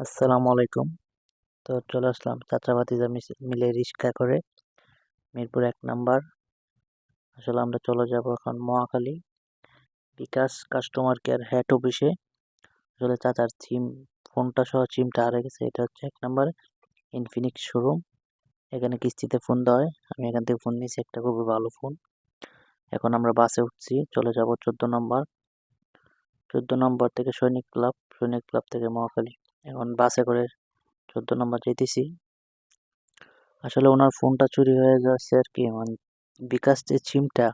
আসসালামু আলাইকুম। তো চলে আসলাম চাচা ভাতিজা মিস- মিলে রিক্সা করে মিরপুর এক নাম্বার। আসলে আমরা চলে যাব এখন Mohakhali bKash customer care head অফিসে। আসলে চাচার সিম, ফোনটা সহ সিমটা হারিয়ে গেছে, এটা হচ্ছে এক নাম্বার ইনফিনিক্স শোরুম এখানে কিস্তিতে ফোন দেওয়া হয়। আমি এখান থেকে ফোন নিয়েছি, একটা খুবই ভালো ফোন। এখন আমরা বাসে উঠছি, চলে যাব চোদ্দ নম্বর। চোদ্দ নম্বর থেকে সৈনিক ক্লাব সৈনিক ক্লাব থেকে মহাখালী। এখন বাসে করে চোদ্দ নম্বর যেতেছি। আসলে ওনার ফোনটা চুরি হয়ে যাচ্ছে আর কি মানে বিকাশ যে সিমটা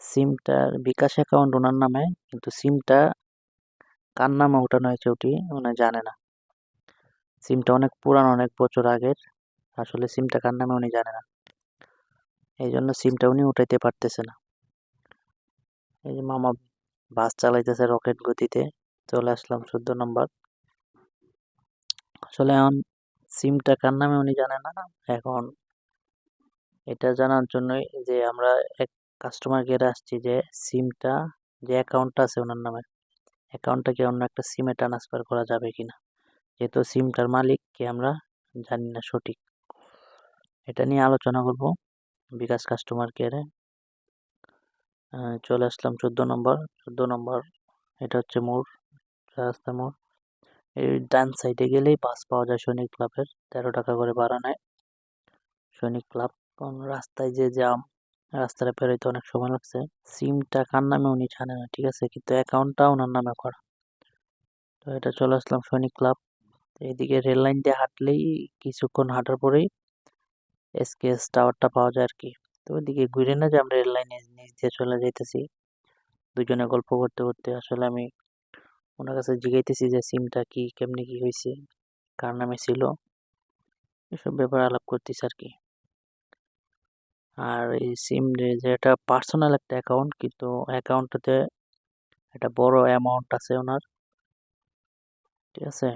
সিমটা বিকাশ অ্যাকাউন্ট ওনার নামে, কিন্তু সিমটা কার নামে ওঠানো হয়েছে ওটি উনি জানে না। সিমটা অনেক পুরানো, অনেক বছর আগের, আসলে সিমটা কার নামে উনি জানে না। এই জন্য সিমটা উনি উঠাইতে পারতেছে না। এই যে মামা বাস চালাইতেছে রকেট গতিতে, চলে আসলাম চোদ্দ নম্বর আসলে এখন সিমটা কার নামে উনি জানে না? এখন এটা জানার জন্যই যে আমরা এক কাস্টমার কেয়ারে আসছি যে সিমটা, যে অ্যাকাউন্টটা আছে ওনার নামে অ্যাকাউন্টটাকে অন্য একটা সিমে ট্রান্সফার করা যাবে কি না যেহেতু সিমটার মালিক মালিককে আমরা জানি না সঠিক। এটা নিয়ে আলোচনা করব বিকাশ কাস্টমার কেয়ারে চলে আসলাম চোদ্দ নম্বর। চোদ্দ নম্বর, এটা হচ্ছে মোড়, রাস্তা মোড়। এই ডান সাইডে গেলেই বাস পাওয়া যায় সৈনিক ক্লাবের তেরো টাকা করে ভাড়া নেয় সৈনিক ক্লাব রাস্তায় যে জাম রাস্তাটা পেরোইতে অনেক সময় লাগছে। সিমটা কার নামে উনি জানে না, ঠিক আছে? কিন্তু অ্যাকাউন্টটা ওনার নামে করা। তো এটা চলে আসলাম সৈনিক ক্লাব এইদিকে রেল লাইন দিয়ে হাঁটলেই কিছুক্ষণ হাঁটার পরেই এসকেএস টাওয়ারটা পাওয়া যায় আর কি তো ওইদিকে ঘুরে না যে আমরা রেল লাইনে নিচ দিয়ে চলে যাইতেছি। দুজনে গল্প করতে করতে আসলে আমি ওনার কাছে জিগাইতেছি যে, সিমটা কি, কেমনি কি হয়েছে কার নামে ছিল? এসব ব্যাপারে আলাপ করতেছি আর কি আর এই সিম যে এটা পার্সোনাল একটা অ্যাকাউন্ট, কিন্তু অ্যাকাউন্টটাতে একটা বড় অ্যামাউন্ট আছে ওনার। ঠিক আছে?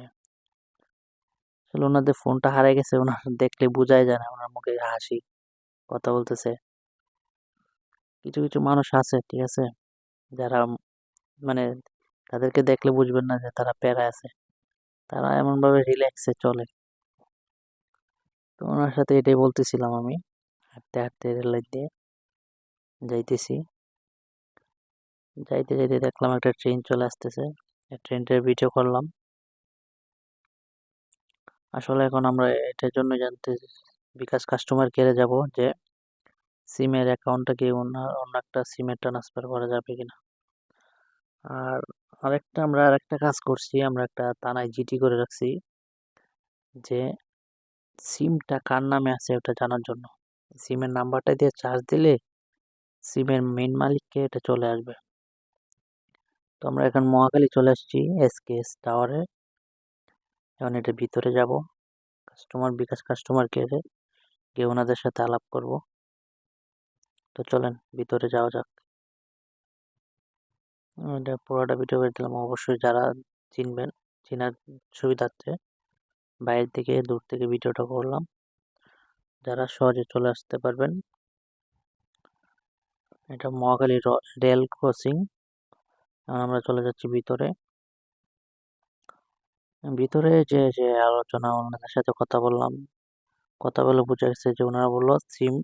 আসলে ওনাদের ফোনটা হারিয়ে গেছে, ওনার দেখলে বোঝাই যায় না, ওনার মুখে হাসি, কথা বলতেছে। কিছু কিছু মানুষ আছে, ঠিক আছে? যারা মানে তাদেরকে দেখলে বুঝবেন না যে তারা প্যারা আছে। তারা এমনভাবে রিল্যাক্সে চলে। তো ওনার সাথে এটাই বলতেছিলাম আমি। হাঁটতে হাঁটতে রেল লাইন দিয়ে যাইতেছি। যাইতে যাইতে দেখলাম একটা ট্রেন চলে আসতেছে। ট্রেনটার ভিডিও করলাম। আসলে এখন আমরা এটার জন্য জানতে বিকাশ কাস্টমার কেয়ারে যাব যে সিমের অ্যাকাউন্টটা কি অন্য অন্য একটা সিমে ট্রান্সফার করা যাবে কিনা। আর আরেকটা আমরা আরেকটা কাজ করছি, আমরা একটা থানায় জিটি করে রাখছি যে সিমটা কার নামে আছে ওটা জানার জন্য। সিমের নাম্বারটা দিয়ে চার্জ দিলে সিমের মেন মালিককে এটা চলে আসবে। তো আমরা এখন মহাখালী চলে আসছি এসকেএস টাওয়ারে এখন এটা ভিতরে যাব কাস্টমার বিকাশ কাস্টমার কেয়ারে গিয়ে ওনাদের সাথে আলাপ করব। তো চলেন ভিতরে যাওয়া যাক। এটা পুরোটা ভিডিও করে দিলাম। অবশ্যই যারা চিনবেন, চেনার সুবিধার্থে বাইরের থেকে, দূর থেকে ভিডিওটা করলাম। যারা সহজে চলে আসতে পারবেন, এটা মহাখালী রেল ক্রসিং আমরা চলে যাচ্ছি ভিতরে। ভিতরে যে যে আলোচনা, ওনাদের সাথে কথা বললাম। কথা বলে বোঝা গেছে যে, ওনারা বলল, সিম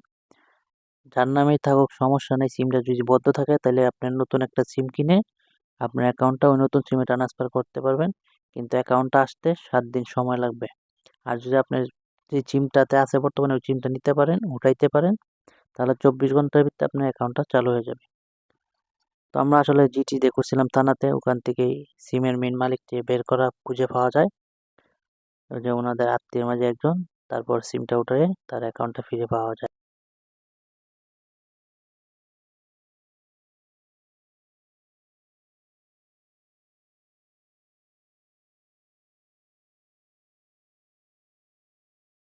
যার নামেই থাকুক, সমস্যা নেই। সিমটা যদি বদ্ধ থাকে, তাহলে আপনার নতুন একটা সিম কিনে আপনার অ্যাকাউন্টটা ওই নতুন সিমে ট্রান্সফার করতে পারবেন। কিন্তু অ্যাকাউন্টটা আসতে সাত দিন সময় লাগবে। আর যদি আপনার যে সিমটাতে আছে বর্তমানে, ওই সিমটা নিতে পারেন, উঠাইতে পারেন, তাহলে চব্বিশ ঘণ্টার ভিতরে আপনার অ্যাকাউন্টটা চালু হয়ে যাবে। তো আমরা আসলে জিটি দিয়ে করছিলাম থানাতে, ওখান থেকেই সিমের মেন মালিককে বের করা খুঁজে পাওয়া যায়। যে ওনাদের আত্মীয়ের মাঝে একজন, তারপর সিমটা উঠে তার অ্যাকাউন্টটা ফিরে পাওয়া যায়।